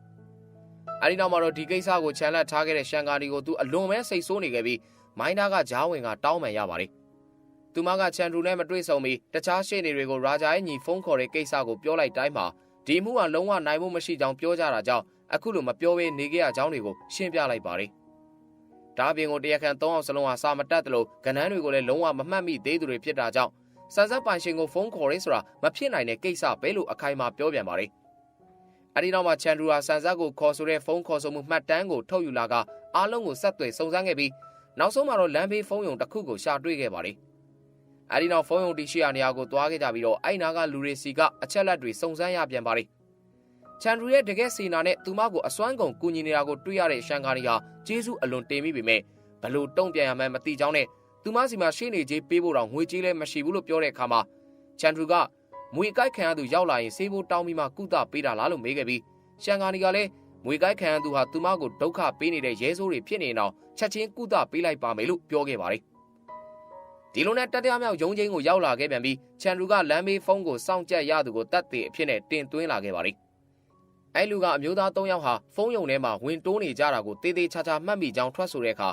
အဲဒီနောက်မှာတော့ဒီကိစ္စကိုချန်လက်ထားခဲ့တဲ့ရှန်ကာဒီကိုသူအလွန်ပဲစိတ်ဆိုးနေခဲ့ပြီးမိုင်းနာကဂျားဝင်ကတောင်းပန်ရပါတယ်။သူမကချန်ဒရူနဲ့မတွေ့ဆုံမီတခြားရှေ့နေတွေကိုရာဂျာရဲ့ညီဖုန်းခေါ်တဲ့ကိစ္စကိုပြောလိုက်တိုင်းမှာဒီမှုကလုံးဝနိုင်မှုမရှိကြောင်းပြောကြတာကြောင့်အခုလိုမပြောဘဲနေခဲ့ရကြောင်းတွေကိုရှင်းပြလိုက်ပါတယ်။ဒါအပြင်ကိုတရားခံ၃အောင်စလုံးဟာစာမတက်တယ်လို့ကဏ္ဍတွေကိုလည်းလုံးဝမမှတ်မိသေးသူတွေဖြစ်တာကြောင့်စံဆက်ပိုင်ရှင်ကိုဖုန်းခေါ်ရဲဆိုတာမဖြစ်နိုင်တဲ့ကိစ္စပဲလို့အခိုင်အမာပြောပြန်ပါတယ်။ အဲဒီနောက်မှာချန်ဒရူဟာစံဆက်ကိုခေါ်ဆိုတဲ့ဖုန်းခေါ်ဆိုမှုမှတ်တမ်းကိုထုတ်ယူလာကအားလုံးကိုဆက်သွယ်စုံစမ်းခဲ့ပြီးနောက်ဆုံးမှာတော့လမ်းဘေးဖုန်းယုံတစ်ခုကိုရှာတွေ့ခဲ့ပါတယ်။အဲဒီနောက်ဖုန်းယုံတီရှိရာနေရာကိုသွားခဲ့ကြပြီးတော့အဲ့နာကလူတွေစီကအချက်လက်တွေစုံစမ်းရပြန်ပါတယ်။ချန်ဒရူရဲ့တကယ်စီနာနဲ့သူမကိုအစွမ်းကုန်ကူညီနေတာကိုတွေ့ရတဲ့ရှန်ကာနီဟာကျေးဇူးအလွန်တင်မိပေမဲ့ဘလို့တုံ့ပြန်ရမှန်းမသိကြောင်းနဲ့သူမစီမှာရှေ့နေကြီးပေးဖို့တော့ငွေကြီးလည်းမရှိဘူးလို့ပြောတဲ့အခါမှာချန်ဒရူက မွေကိုက်ခံရသူရောက်လာရင်ဆေးဖို့တောင်းပြီးမှကုသပေးတာလားလို့မေးခဲ့ပြီးရှန်ကာနီကလည်းမွေကိုက်ခံရသူဟာသူမကိုဒုက္ခပေးနေတဲ့ရဲဆိုးတွေဖြစ်နေတော့ချက်ချင်းကုသပေးလိုက်ပါမယ်လို့ပြောခဲ့ပါတယ်ဒီလိုနဲ့တတရားမြောက်ရုံးချင်းကိုရောက်လာခဲ့ပြန်ပြီးချန်ဒရူကလမ်းမေးဖုန်းကိုစောင့်ကြပ်ရသူကိုတတ်သိအဖြစ်နဲ့တင်သွင်းလာခဲ့ပါတယ်အဲလူကအမျိုးသား၃ယောက်ဟာဖုန်းယုံထဲမှာဝင်တိုးနေကြတာကိုတေးသေးချာချာမှတ်မိကြောင်းထွက်ဆိုတဲ့အခါ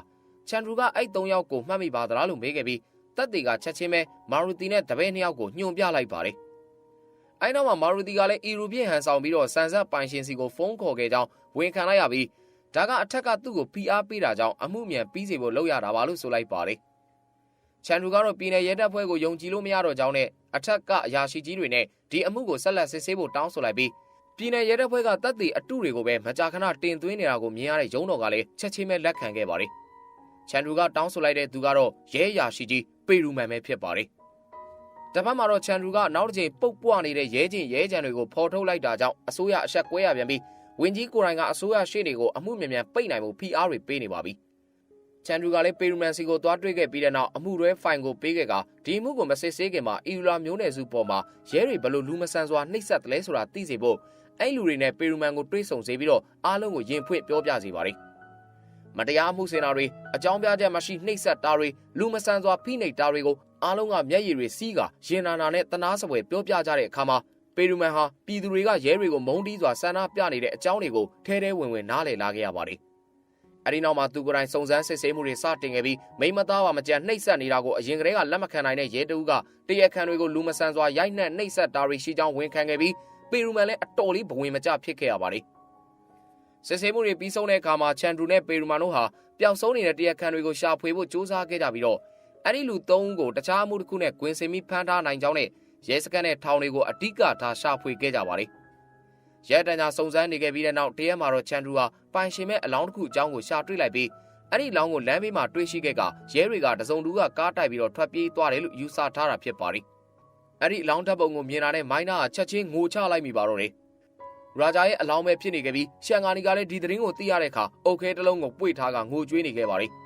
ချန်ဒရူကအဲ့၃ယောက်ကိုမှတ်မိပါသလားလို့မေးခဲ့ပြီးတပ်တွေကချက်ချင်းပဲမာရူတီနဲ့တပည့်နှစ်ယောက်ကိုညွှန်ပြလိုက်ပါတယ်။ အဲ့နောက်မှာမာရူတီကလည်းအီရူပြည့်ဟန်ဆောင်ပြီးတော့ဆန်ဆက်ပိုင်ရှင်စီကိုဖုန်းခေါ်ခဲ့ကြောင်းဝန်ခံလိုက်ရပြီးဒါကအထက်ကသူ့ကိုဖိအားပေးတာကြောင့်အမှုမြန်ပြီးစီဖို့လုပ်ရတာပါလို့ဆိုလိုက်ပါတယ်။ချန်ဒရူကတော့ပြည်내ရဲတပ်ဖွဲ့ကိုယုံကြည်လို့မရတော့ကြောင်းနဲ့အထက်ကအရာရှိကြီးတွေနဲ့ဒီအမှုကိုဆက်လက်စစ်ဆေးဖို့တောင်းဆိုလိုက်ပြီးပြည်내ရဲတပ်ဖွဲ့ကတပ်တွေအတုတွေကိုပဲမကြာခဏတင်သွင်းနေတာကိုမြင်ရတဲ့ရုံးတော်ကလည်းချက်ချင်းပဲလက်ခံခဲ့ပါတယ်။ချန်ဒရူကတောင်းဆိုလိုက်တဲ့သူကတော့ရဲရာရှိကြီးပေရူမန်ပဲဖြစ်ပါတယ်။ တပတ်မှာတော့ချန်ဒရူကနောက်တစ်ချိန်ပုတ်ပွားနေတဲ့ရဲချင်းရဲကြံတွေကိုဖော်ထုတ်လိုက်တာကြောင့်အစိုးရအဆက်ကွဲရပြန်ပြီးဝင်းကြီးကိုရိုင်းကအစိုးရရှေ့တွေကိုအမှုမြန်မြန်ပိတ်နိုင်မှု PR တွေပေးနေပါပြီ။ချန်ဒရူကလည်းပေရူမန်စီကိုသွားတွေ့ခဲ့ပြီးတဲ့နောက်အမှုရဲဖိုင်ကိုပေးခဲ့ကဒီအမှုကိုမစစ်ဆေးခင်မှာအီယူလာမျိုးနယ်စုပေါ်မှာရဲတွေဘလို့လူမဆန်စွာနှိပ်စက်တယ်လဲဆိုတာသိစေဖို့အဲ့လူတွေနဲ့ပေရူမန်ကိုတွေးဆုံစေပြီးတော့အားလုံးကိုရင်ဖွင့်ပြောပြစေပါတယ်။မတရားမှုစင်တာတွေအကြောင်းပြချက်မရှိနှိပ်စက်တာတွေလူမဆန်စွာဖိနှိပ်တာတွေကို အားလုံးကမျက်ရည်တွေစီးကရင်နာနာနဲ့တနာစပွဲပြောပြကြတဲ့အခါမှာပေရူမန်ဟာပြည်သူတွေကရဲတွေကိုမုန်းတီးစွာဆန္ဒပြနေတဲ့အကြောင်းတွေကိုထဲထဲဝင်ဝင်နားလည်လာခဲ့ရပါတယ်။အဲဒီနောက်မှာသူကိုယ်တိုင်စုံစမ်းစစ်ဆေးမှုတွေစတင်ခဲ့ပြီးမိမသားပါမကြံနှိပ်စက်နေတာကိုအရင်ကတည်းကလက်မခံနိုင်တဲ့ရဲတအုပ်ကတရက်ခံတွေကိုလူမဆန်စွာရိုက်နှက်နှိပ်စက်တာတွေရှိကြောင်းဝန်ခံခဲ့ပြီးပေရူမန်လည်းအတော်လေးဘဝင်မကျဖြစ်ခဲ့ရပါတယ်။စစ်ဆေးမှုတွေပြီးဆုံးတဲ့အခါမှာချန်ဒရူနဲ့ပေရူမာတို့ဟာပျောက်ဆုံးနေတဲ့တရားခံတွေကိုရှာဖွေဖို့ကြိုးစားခဲ့ကြပြီးတော့ အဲ့ဒီလူ၃ဦးကိုတခြားမှုတစ်ခုနဲ့ဂွင်စင်ပြီးဖမ်းထားနိုင်ကြောင်းနဲ့ရဲစခန်းနဲ့ထောင်တွေကိုအတိကထားရှာဖွေခဲ့ကြပါတယ်။ရဲတန်းညာစုံစမ်းနေခဲ့ပြီးတဲ့နောက်တရက်မှာတော့ချန်ဒရူဟာပိုင်ရှင်မဲ့အလောင်းတစ်ခုအကြောင်းကိုရှာတွေ့လိုက်ပြီးအဲ့ဒီလောင်းကိုလမ်းဘေးမှာတွေ့ရှိခဲ့ကရဲတွေကတစုံတူကကားတိုက်ပြီးတော့ထွက်ပြေးသွားတယ်လို့ယူဆထားတာဖြစ်ပါတယ်။အဲ့ဒီအလောင်းဓာတ်ပုံကိုမြင်လာတဲ့မိုင်းနာကချက်ချင်းငိုချလိုက်မိပါတော့တယ်။ရာဂျာရဲ့အလောင်းပဲဖြစ်နေခဲ့ပြီးရှန်ဂါနီကလည်းဒီသတင်းကိုသိရတဲ့အခါအုတ်ခဲတစ်လုံးကိုပွေထားကငိုကြွေးနေခဲ့ပါတယ်။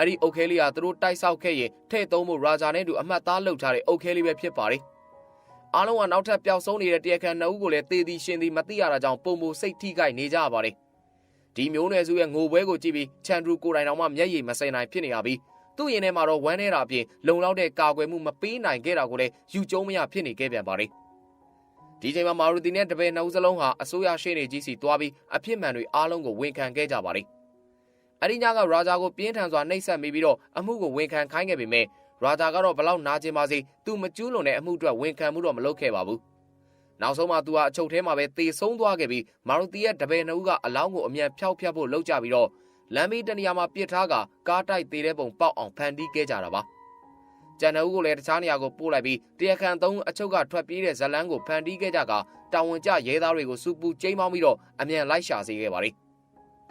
အဲ့ဒီအုတ်ခဲလေးကသူတို့တိုက်ဆောက်ခဲ့ရင်ထဲ့သုံးဖို့ရာဂျာနဲ့တူအမှတ်သားလုပ်ထားတဲ့အုတ်ခဲလေးပဲဖြစ်ပါတယ်။အားလုံးကနောက်ထပ်ပျောက်ဆုံးနေတဲ့တရားခံနှစ်ဦးကိုလည်းတေးသည်ရှင်သည်မသိရတာကြောင့်ပုံမူစိတ်ထိခိုက်နေကြပါတယ်။ဒီမျိုးနွယ်စုရဲ့ငိုပွဲကိုကြည့်ပြီးချန်ဒရူကိုတိုင်တော်မှမျက်ရည်မစင်နိုင်ဖြစ်နေရပြီးသူ့ရင်ထဲမှာတော့ဝမ်းနေတာအပြင်လုံလောက်တဲ့ကာကွယ်မှုမပေးနိုင်ခဲ့တာကိုလည်းယူကျုံမရဖြစ်နေခဲ့ပြန်ပါတယ်။ဒီချိန်မှာမာရူတီနဲ့တပည့်နှစ်ဦးစလုံးဟာအစိုးရရှေ့နေကြီးစီတွားပြီးအဖြစ်မှန်တွေအားလုံးကိုဝန်ခံခဲ့ကြပါတယ်။ အဒီညကရာဂျာကိုပြင်းထန်စွာနှိပ်စက်မိပြီးတော့အမှုကိုဝန်ခံခိုင်းခဲ့ပေမဲ့ရာဂျာကတော့ဘလောက်နာကျင်ပါစေသူမကျူးလွန်တဲ့အမှုအတွက်ဝန်ခံမှုတော့မလုပ်ခဲ့ပါဘူးနောက်ဆုံးမှသူဟာအချုပ်ထဲမှာပဲတေဆုံးသွားခဲ့ပြီးမာရူတီရဲ့တပည့်နှုတ်ကအလောင်းကိုအမြန်ဖျောက်ဖျက်ဖို့လုပ်ကြပြီးတော့လမ်းဘေးတနေရာမှာပြစ်ထားကကားတိုက်သေးတဲ့ပုံပေါက်အောင်ဖန်တီးခဲ့ကြတာပါကျန်တဲ့ဦးကိုလည်းတခြားနေရာကိုပို့လိုက်ပြီးတရားခံသုံးအချုပ်ကထွက်ပြေးတဲ့ဇလန်းကိုဖန်တီးခဲ့ကြကတာဝန်ကျရဲသားတွေကိုစူပူကျိမ်းမောင်းပြီးတော့အမြန်လိုက်ရှာစေခဲ့ပါတယ်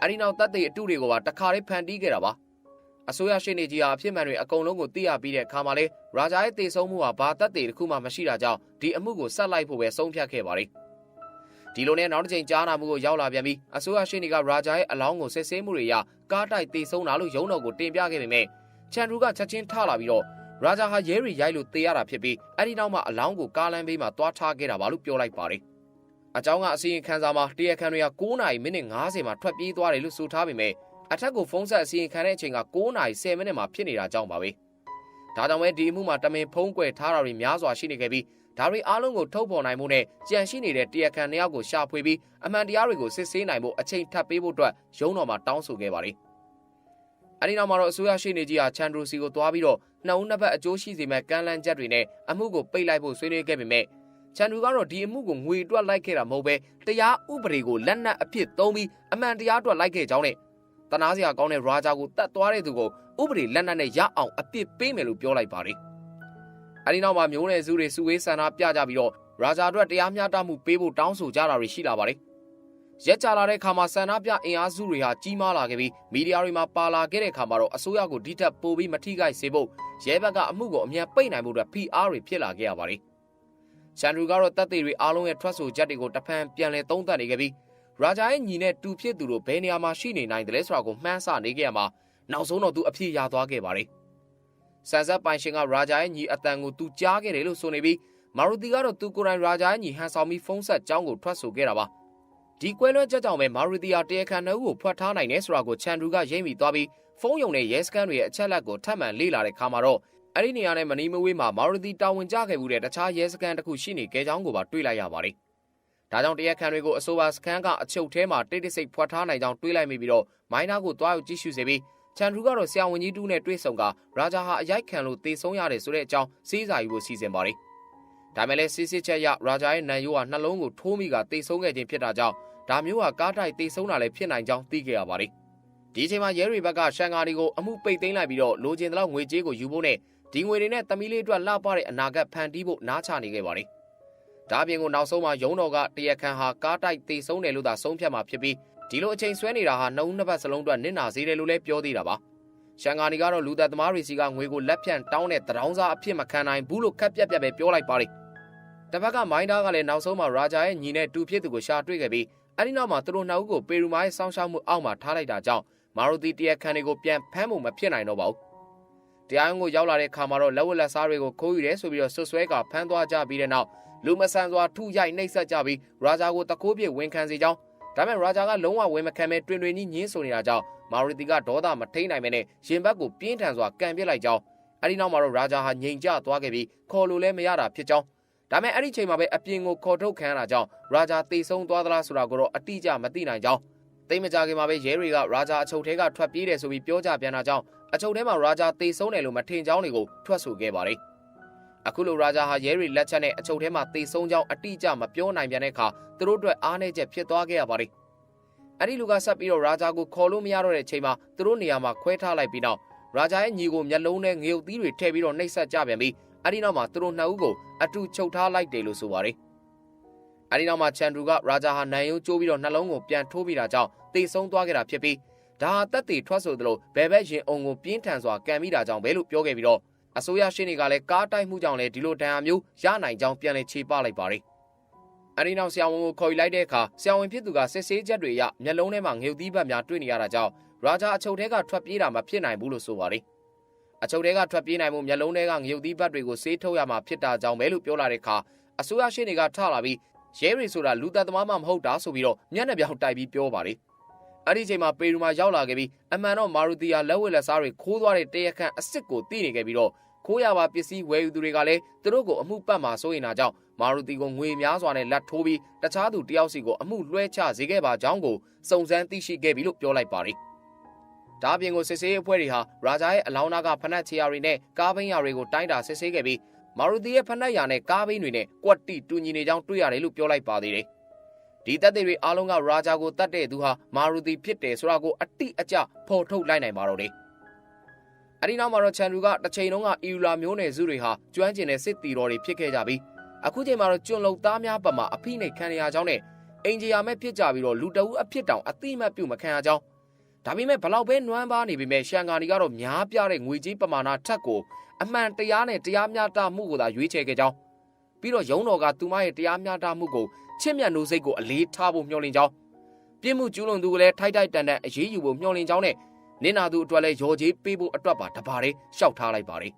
အဲဒီနောက်တပ်တွေအတုတွေကိုပါတခါလေးဖန်တီးခဲ့တာပါအစိုးရရှိနေကြီးဟာအဖြစ်မှန်တွေအကုန်လုံးကိုသိရပြီးတဲ့အခါမှာလေရာဂျာရဲ့တေဆုံးမှုဟာဘာတပ်တွေတစ်ခုမှမရှိတာကြောင့်ဒီအမှုကိုဆက်လိုက်ဖို့ပဲဆုံးဖြတ်ခဲ့ပါတယ်ဒီလိုနဲ့နောက်တစ်ချိန်ကြားနာမှုကိုရောက်လာပြန်ပြီးအစိုးရရှိနေကရာဂျာရဲ့အလောင်းကိုစစ်ဆေးမှုတွေရကားတိုက်တေဆုံးတာလို့ရုံးတော်ကိုတင်ပြခဲ့ပေမဲ့ချန်ဒရူကချက်ချင်းထလာပြီးတော့ရာဂျာဟာရဲရီရိုက်လို့တေးရတာဖြစ်ပြီးအဲ့ဒီနောက်မှာအလောင်းကိုကားလမ်းဘေးမှာတွားထားခဲ့တာပါလို့ပြောလိုက်ပါတယ် အကြောင်းကအစီရင်ခံစာမှာတရားခံတွေက9နာရီမိနစ်50မှာထွက်ပြေးသွားတယ်လို့ဆိုထားပေမဲ့အထက်ကိုဖုန်းဆက်အစီရင်ခံတဲ့အချိန်က9နာရီ10မိနစ်မှာဖြစ်နေတာကြောင့်ပါပဲဒါကြောင့်ပဲဒီအမှုမှာတမင်ဖုံးကွယ်ထားတာတွေများစွာရှိနေခဲ့ပြီးဒါတွေအားလုံးကိုထုတ်ဖော်နိုင်မှုနဲ့ကြံရှိနေတဲ့တရားခံနှစ်ယောက်ကိုရှာဖွေပြီးအမှန်တရားတွေကိုစစ်ဆေးနိုင်ဖို့အချိန်ထပ်ပေးဖို့အတွက်ရုံးတော်မှာတောင်းဆိုခဲ့ပါတယ်အဲဒီနောက်မှာတော့အစိုးရရှိနေကြီးဟာချန်ဒရူစီကိုသွားပြီးတော့နှစ်ဦးနှစ်ဖက်အကျိုးရှိစေမဲ့ကမ်းလှမ်းချက်တွေနဲ့အမှုကိုပိတ်လိုက်ဖို့ဆွေးနွေးခဲ့ပေမဲ့ ချန်ဒရူကတော့ဒီအမှုကိုငွေအတွက်လိုက်ခဲ့တာမဟုတ်ပဲတရားဥပဒေကိုလက်နက်အဖြစ်သုံးပြီးအမှန်တရားအတွက်လိုက်ခဲ့ကြောင်းနဲ့တနာစရာကောင်းတဲ့ရာဂျာကိုတတ်သွားတဲ့သူကိုဥပဒေလက်နက်နဲ့ရအောင်အပြစ်ပေးမယ်လို့ပြောလိုက်ပါတယ်။အဲဒီနောက်မှာမျိုးနယ်စုတွေစုဝေးဆန္ဒပြကြပြီးတော့ရာဂျာအတွက်တရားမျှတမှုပေးဖို့တောင်းဆိုကြတာတွေရှိလာပါတယ်။ရက်ကြလာတဲ့အခါမှာဆန္ဒပြအင်အားစုတွေဟာကြီးမားလာခဲ့ပြီးမီဒီယာတွေမှာပါလာခဲ့တဲ့အခါမှာတော့အစိုးရကိုဒီထက်ပိုပြီးမထိခိုက်စေဖို့ရဲဘက်ကအမှုကိုအမြန်ပိတ်နိုင်ဖို့အတွက် PR တွေဖြစ်လာခဲ့ရပါတယ်။ ချန်ဒရူကတော့တပ်သေးတွေအားလုံးရဲ့ထွက်ဆိုချက်တွေကိုတဖန်ပြန်လည်သုံးသပ်နေခဲ့ပြီးရာဂျာရဲ့ညီနဲ့တူဖြစ်သူတို့ဘယ်နေရာမှာရှိနေနိုင်တယ်လဲဆိုတာကိုမှန်းဆနေခဲ့ရမှာနောက်ဆုံးတော့သူအပြည့်ရသွားခဲ့ပါတယ်။ဆန်ဆက်ပိုင်ရှင်ကရာဂျာရဲ့ညီအတန်ကိုသူကြားခဲ့တယ်လို့ဆိုနေပြီးမာရူတီကတော့သူကိုယ်တိုင်ရာဂျာရဲ့ညီဟန်ဆောင်ပြီးဖုန်းဆက်ကြောင်းကိုထွက်ဆိုခဲ့တာပါ။ဒီကွဲလွဲချက်ကြောင့်ပဲမာရူတီဟာတရားခံနှုတ်ကိုဖွက်ထားနိုင်တယ်ဆိုတာကိုချန်ဒရူကရိပ်မိသွားပြီးဖုန်းယုံနဲ့ရဲစခန်းတွေရဲ့အချက်လက်ကိုထပ်မံလေ့လာတဲ့ခါမှာတော့ အဲ့ဒီနေရာနဲ့မနီမဝေးမှာမာရူတီတာဝန်ကျခဲ့မှုတဲ့တခြားရဲစခန်းတစ်ခုရှိနေကြကြောင်းကိုပါတွေ့လိုက်ရပါတယ်။ဒါကြောင့်တရားခံတွေကိုအဆိုပါစခန်းကအချုပ်ထဲမှာတိတ်တိတ်ဆိတ်ဖွက်ထားနိုင်ကြောင်းတွေးလိုက်မိပြီးတော့မိုင်းနာကိုတွားရောက်ကြည့်ရှုစေပြီးချန်ထရူကတော့ဆရာဝန်ကြီးတူးနဲ့တွေ့ဆုံကရာဂျာဟာအရိုက်ခံလို့တေဆုံးရတယ်ဆိုတဲ့အကြောင်းစေးစာယူဖို့စီစဉ်ပါတယ်။ဒါမဲ့လည်းစစ်စစ်ချက်ရရာဂျာရဲ့နံရိုးဟာနှလုံးကိုထိုးမိကတေဆုံးခဲ့ခြင်းဖြစ်တာကြောင့်ဒါမျိုးဟာကားတိုက်တေဆုံးတာလည်းဖြစ်နိုင်ကြောင်းသိခဲ့ရပါတယ်။ဒီအချိန်မှာရဲရီဘက်ကရှန်ကာဒီကိုအမှုပိတ်သိမ်းလိုက်ပြီးတော့လိုချင်တဲ့လောက်ငွေကြေးကိုယူဖို့နဲ့ ဒီငွေတွေနဲ့တမီးလေးအတွက်လှပတဲ့အနာဂတ်ဖန်တီးဖို့နားချနေခဲ့ပါတယ်။ဒါပြင်ကိုနောက်ဆုံးမှာရုံးတော်ကတရခန်ဟာကားတိုက်တေဆုံးတယ်လို့သာဆုံးဖြတ်မှာဖြစ်ပြီးဒီလိုအချိန်ဆွဲနေတာဟာနှုံးနှစ်ပတ်စလုံးအတွက်နစ်နာစေတယ်လို့လည်းပြောသေးတာပါရှန်ဂါနီကတော့လူသက်သမားတွေစီကငွေကိုလက်ဖြန့်တောင်းတဲ့တရောင်းစားအဖြစ်မခံနိုင်ဘူးလို့ခက်ပြက်ပြက်ပဲပြောလိုက်ပါလိမ့်တစ်ဖက်ကမိုင်းဒါကလည်းနောက်ဆုံးမှာရာဂျာရဲ့ညီနဲ့တူဖြစ်သူကိုရှာတွေ့ခဲ့ပြီးအဲဒီနောက်မှာသူတို့နှစ်ဦးကိုပေရူမာရဲ့စောင်းရှောက်မှုအောက်မှာထားလိုက်တာကြောင့်မာရိုတီတရခန်တွေကိုပြန်ဖမ်းဖို့မဖြစ်နိုင်တော့ပါဘူး တရားရုံးကိုရောက်လာတဲ့အခါမှာတော့လက်ဝက်လက်စားတွေကိုခိုးယူတယ်ဆိုပြီးတော့ဆွဆွဲကဖမ်းသွားကြပြီးတဲ့နောက်လူမဆန်စွာထုရိုက်နှိပ်စက်ကြပြီးရာဂျာကိုတကိုးပြစ်ဝန်ခံစေကြောင်းဒါပေမဲ့ရာဂျာကလုံးဝဝန်မခံပဲတွင်တွင်ကြီးညင်းဆိုနေတာကြောင့်မာရီတီကဒေါသမထိန်နိုင်မဲနဲ့ရင်ဘတ်ကိုပြင်းထန်စွာကန်ပစ်လိုက်ကြောင်းအဲဒီနောက်မှာတော့ရာဂျာဟာငြိမ်ကျသွားခဲ့ပြီးခေါ်လို့လည်းမရတာဖြစ်ကြောင်းဒါပေမဲ့အဲ့ဒီချိန်မှာပဲအပြင်ကိုခေါ်ထုတ်ခံရတာကြောင့်ရာဂျာတေဆုံးသွားသလားဆိုတာကိုတော့အတိအကျမသိနိုင်ကြောင်းတိတ်မကြခင်မှာပဲရဲတွေကရာဂျာအချုပ်ထဲကထွက်ပြေးတယ်ဆိုပြီးပြောကြပြန်တာကြောင့် အချုပ်ထဲမှာရာဂျာတေဆုံးတယ်လို့မထင်ကြောင်းတွေကိုထွက်ဆိုခဲ့ပါတယ်အခုလိုရာဂျာဟာရဲရီလက်ချက်နဲ့အချုပ်ထဲမှာတေဆုံးကြောင်းအတိအကျမပြောနိုင်ပြန်တဲ့အခါသူတို့အတွက်အားနည်းချက်ဖြစ်သွားခဲ့ရပါတယ်။အဲ့ဒီလူကဆက်ပြီးတော့ရာဂျာကိုခေါ်လို့မရတော့တဲ့အချိန်မှာသူတို့နေရာမှာခွဲထားလိုက်ပြီးနောက်ရာဂျာရဲ့ညီကိုမျက်လုံးနဲ့ငရုတ်သီးတွေထည့်ပြီးတော့နှိပ်စက်ကြပြန်ပြီးအဲ့ဒီနောက်မှာသူတို့နှစ်ဦးကိုအတူချုပ်ထားလိုက်တယ်လို့ဆိုပါတယ်။အဲ့ဒီနောက်မှာချန်ဒရူကရာဂျာဟာနိုင်ယုံကျိုးပြီးတော့နှလုံးကိုပြန်ထိုးပြီးတာကြောင့်တေဆုံးသွားခဲ့တာဖြစ်ပြီး ဒါဟာတက်တေထွက်ဆိုသလိုဘယ်ဘက်ရင်အုံကိုပြင်းထန်စွာကန်မိတာကြောင့်ပဲလို့ပြောခဲ့ပြီးတော့အစိုးရရှင်းတွေကလည်းကားတိုက်မှုကြောင့်လည်းဒီလိုဒဏ်ရာမျိုးရနိုင်ကြောင်းပြန်လည်ခြေပလိုက်ပါတယ်။အဲဒီနောက်ဆရာဝန်ကိုခေါ်ယူလိုက်တဲ့အခါဆရာဝန်ဖြစ်သူကစစ်ဆေးချက်တွေအရမျက်လုံးထဲမှာငရုတ်သီးဘက်များတွေ့နေရတာကြောင့်ရာဂျာအချုပ်ထဲကထွက်ပြေးတာမဖြစ်နိုင်ဘူးလို့ဆိုပါတယ်။အချုပ်ထဲကထွက်ပြေးနိုင်မှုမျက်လုံးထဲကငရုတ်သီးဘက်တွေကိုဆေးထုတ်ရမှာဖြစ်တာကြောင့်ပဲလို့ပြောလာတဲ့အခါအစိုးရရှင်းတွေကထလာပြီးရဲရီဆိုတာလူသက်သမားမှမဟုတ်တာဆိုပြီးတော့မျက်နှာပြောင်တိုက်ပြီးပြောပါတယ်။ အဲ့ဒီချိန်မှာပေရူမာရောက်လာခဲ့ပြီးအမှန်တော့မာရူတီယာလက်ဝဲလက်စားတွေခိုးသွားတဲ့တရခန့်အစ်စ်ကိုတီးနေခဲ့ပြီးတော့ခိုးရပါပစ္စည်းဝယ်ယူသူတွေကလည်းသူတို့ကိုအမှုပတ်မှာစိုးရင်တာကြောင့်မာရူတီကိုငွေများစွာနဲ့လက်ထိုးပြီးတခြားသူတယောက်စီကိုအမှုလွှဲချစေခဲ့ပါကြောင်းကိုစုံစမ်းသိရှိခဲ့ပြီလို့ပြောလိုက်ပါတယ်။ဒါအပြင်ကိုစစ်ဆေးရေးအဖွဲ့တွေဟာရာဂျာရဲ့အလောင်းနာကဖနက်ချီယာတွေနဲ့ကားဘိန်းယာတွေကိုတိုင်းတာစစ်ဆေးခဲ့ပြီးမာရူတီရဲ့ဖနက်ယာနဲ့ကားဘိန်းတွေနဲ့ကွက်တီတူညီနေကြောင်းတွေ့ရတယ်လို့ပြောလိုက်ပါသေးတယ်။ ဒီတပ်တွေအားလုံးကရာဂျာကိုတတ်တဲ့သူဟာမာရူတီဖြစ်တယ်ဆိုတာကိုအတိအကျဖော်ထုတ်လိုက်နိုင်ပါတော့တယ်။အဲဒီနောက်မှာတော့ချန်ဒူကတစ်ချိန်လုံးကအီယူလာမျိုးနယ်စုတွေဟာကျွမ်းကျင်တဲ့စစ်တီတော်တွေဖြစ်ခဲ့ကြပြီးအခုချိန်မှာတော့ကျွန်းလုံသားများပတ်မှာအဖိနှိတ်ခံရကြောင်းနဲ့အင်ဂျီယာမဲ့ဖြစ်ကြပြီးတော့လူတအုပ်အဖြစ်တောင်အတိမတ်ပြုမခံရကြောင်းဒါပေမဲ့ဘလောက်ပဲနွမ်းပါနေပေမဲ့ရှန်ကာနီကတော့များပြားတဲ့ငွေကြေးပမာဏထက်ကိုအမှန်တရားနဲ့တရားမျှတမှုကိုသာရွေးချယ်ခဲ့ကြောင်း ပြီးတော့ရုံးတော်ကသူမရဲ့တရားမျှတမှုကိုချစ်မြတ်နိုးစိတ်ကိုအလေးထားဖို့မျှော်လင့်ကြောင်းပြစ်မှုကျူးလွန်သူကိုလည်းထိုက်ထိုက်တန်တန်အရေးယူဖို့မျှော်လင့်ကြောင်းနဲ့နင်နာသူအတွက်လည်းရော်ကြီးပေးဖို့အတွက်ပါတပါးလေးရှောက်ထားလိုက်ပါတယ်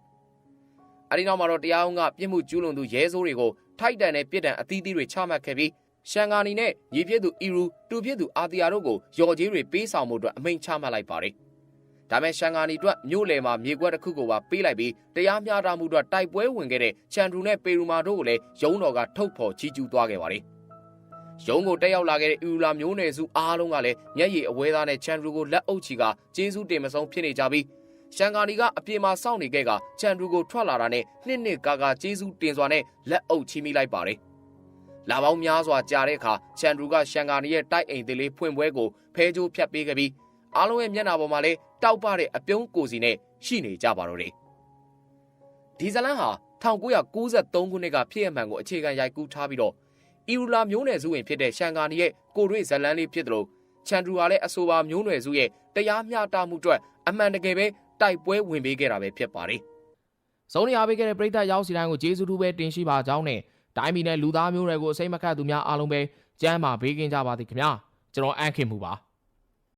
အဲဒီနောက်မှာတော့တရားအောင်ကပြစ်မှုကျူးလွန်သူရဲစိုးတွေကိုထိုက်တန်တဲ့ပြစ်ဒဏ်အသီးသီးတွေချမှတ်ခဲ့ပြီးရှန်ဂါနီနဲ့ညီဖြစ်သူအီရူတူဖြစ်သူအာတီယာတို့ကိုရော်ကြီးတွေပေးဆောင်မှုအတွက်အမိန့်ချမှတ်လိုက်ပါတယ်။ ဒါမဲ့ရှန်ဂါနီအတွက်မြို့လယ်မှာမြေကွက်တစ်ခုကိုပါပေးလိုက်ပြီးတရားမျှတမှုအတွက်တိုက်ပွဲဝင်ခဲ့တဲ့ချန်ဒရူနဲ့ပေရူမာတို့ကိုလည်းရုံးတော်ကထုတ်ဖော်ချီးကျူးသွားခဲ့ပါတယ်။ရုံးကိုတက်ရောက်လာခဲ့တဲ့အီရူလာမျိုးနယ်စုအားလုံးကလည်းမျက်ရည်အဝဲသားနဲ့ချန်ဒရူကိုလက်အုပ်ချီကကျေးဇူးတင်မဆုံးဖြစ်နေကြပြီးရှန်ဂါနီကအပြေမှာစောင့်နေခဲ့ကချန်ဒရူကိုထွက်လာတာနဲ့နှစ်နှစ်ကာကာကျေးဇူးတင်စွာနဲ့လက်အုပ်ချီးမိလိုက်ပါတယ်။လာပေါင်းများစွာကြာတဲ့အခါချန်ဒရူကရှန်ဂါနီရဲ့တိုက်အိမ်သေးလေးဖွင့်ပွဲကိုဖဲကြိုးဖြတ်ပေးခဲ့ပြီးအားလုံးရဲ့မျက်နှာပေါ်မှာလည်း တောက်ပတဲ့အပြုံးကိုစီနဲ့ရှိနေကြပါတော့တယ်။ဒီဇလန်ဟာ1993ခုနှစ်ကဖြစ်အမှန်ကိုအခြေခံရိုက်ကူးထားပြီးတော့အီရူလာမျိုးနွယ်စုဝင်ဖြစ်တဲ့ရှန်ဂါနီရဲ့ကိုရွေဇလန်လေးဖြစ်တယ်လို့ချန်ဒရူဟာလည်းအဆိုပါမျိုးနွယ်စုရဲ့တရားမျှတမှုအတွက်အမှန်တကယ်ပဲတိုက်ပွဲဝင်ပေးခဲ့တာပဲဖြစ်ပါတယ်။စုံနေအားပေးခဲ့တဲ့ပရိသတ်ရောက်စီတိုင်းကိုကျေးဇူးတူပဲတင်ရှိပါကြောင်းနဲ့တိုင်းပြည်နဲ့လူသားမျိုးတွေကိုအစိမ့်မခတ်သူများအားလုံးပဲကျမ်းမာဘေးကင်းကြပါသည်ခင်ဗျာကျွန်တော်အန်ခင်မှုပါ